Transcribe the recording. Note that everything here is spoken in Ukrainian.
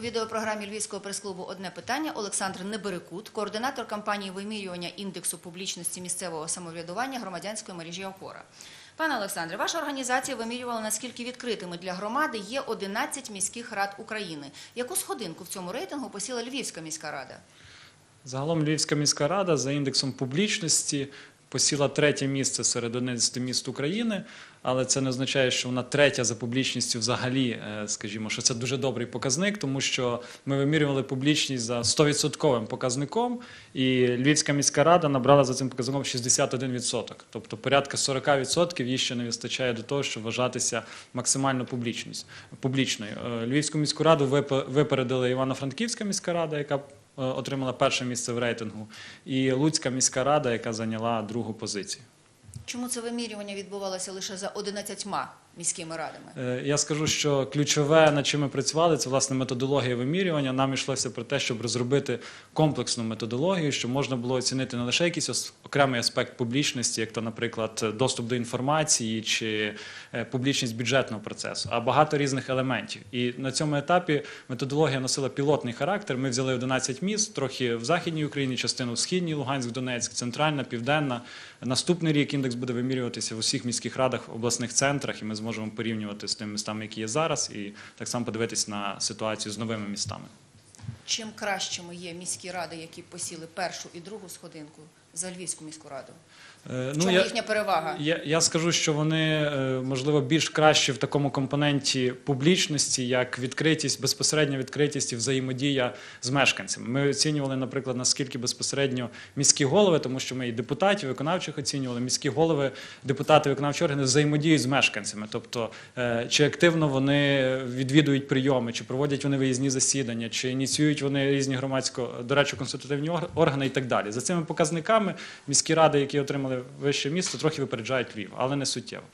відеопрограмі Львівського прес-клубу Одне питання Олександр Неберекут, координатор кампанії вимірювання індексу публічності місцевого самоврядування громадянської мережі ОПОРА. Пане Олександре, ваша організація вимірювала, наскільки відкритими для громади є 11 міських рад України. Яку сходинку в цьому рейтингу посіла Львівська міська рада? Загалом Львівська міська рада за індексом публічності посіла третє місце серед 11 міст України, але це не означає, що вона третя за публічністю взагалі, е, скажімо, що це дуже добрий показник, тому що ми вимірювали публічність за 100% показником, і Львівська міська рада набрала за цим показником 61%. Тобто порядка 40% їй ще не вистачає до того, щоб вважатися максимально публічною. Е, Львівську міську раду вип- випередила Івано-Франківська міська рада, яка отримала перше місце в рейтингу, і Луцька міська рада, яка зайняла другу позицію. Чому це вимірювання відбувалося лише за 11 міськими радами? Е, Я скажу, що ключове, над чим ми працювали, це власне методологія вимірювання. Нам йшлося про те, щоб розробити комплексну методологію, щоб можна було оцінити не лише якийсь окремий аспект публічності, як то, наприклад, доступ до інформації чи е, публічність бюджетного процесу, а багато різних елементів. І на цьому етапі методологія носила пілотний характер. Ми взяли 11 міст, трохи в західній Україні, частину в східній, Луганськ, Донецьк, центральна, південна. Наступний рік індекс буде вимірюватися в усіх міських радах, обласних центрах, і ми зможемо порівнювати з тими містами, які є зараз, і так само подивитись на ситуацію з новими містами. Чим кращими є міські ради, які посіли першу і другу сходинку за Львівську міську раду? Е, В чому їхня перевага? Я, я скажу, що вони е, можливо більш кращі в такому компоненті публічності, як відкритість, безпосередня відкритість і взаємодія з мешканцями. Ми оцінювали, наприклад, наскільки безпосередньо міські голови, тому що ми і депутатів, виконавчих оцінювали. Міські голови, депутати, виконавчі органи взаємодіють з мешканцями. Тобто, е, чи активно вони відвідують прийоми, чи проводять вони виїзні засідання, чи ініціюють вони різні громадсько дорадчо консультативні ор- органи і так далі. За цими показниками міські ради, які отримали вище місто, трохи випереджають Львів, але не суттєво.